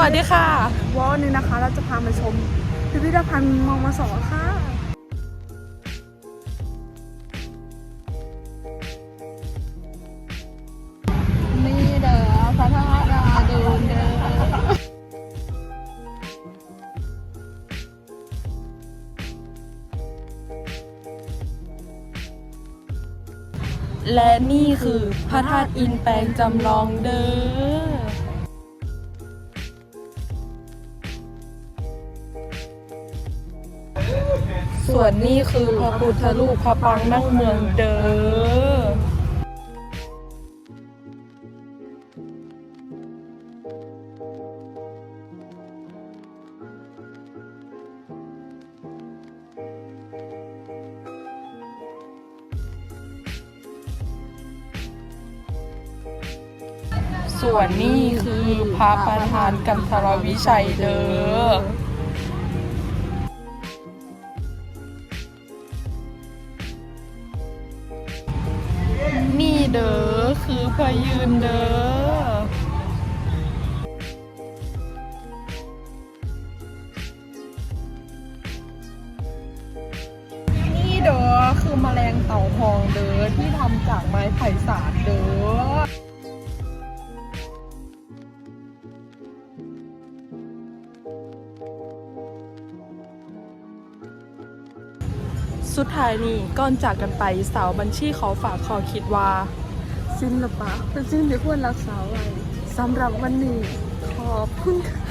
วัสดีค่ะวันนี้นะคะเราจะพามาชมพิพิธภัณฑ์มมสค่ะ นี่เด้อพระธาตุนาดูนเด้อและนี่คือพระธาตุอินแปลงจำลองเด้อ ส่วนนี้คือพระพุทธรูปพระปางนั่งเมืองเด้อส่วนนี้คือพระประธานกันทรวิชัยเด้อ นี่เด้อคือพยืนเด้อนี่เด้อคือแมลงเต่าทองเด้อที่ทำจากไม้ไผ่สา สุดท้ายนี่ก่อนจากกันไปสาวบัญชีขอฝากขอคิดว่า ศิลปะเป็นสิ่งที่ควรรักษาไว้สำหรับวันนี้ขอบคุณค่ะ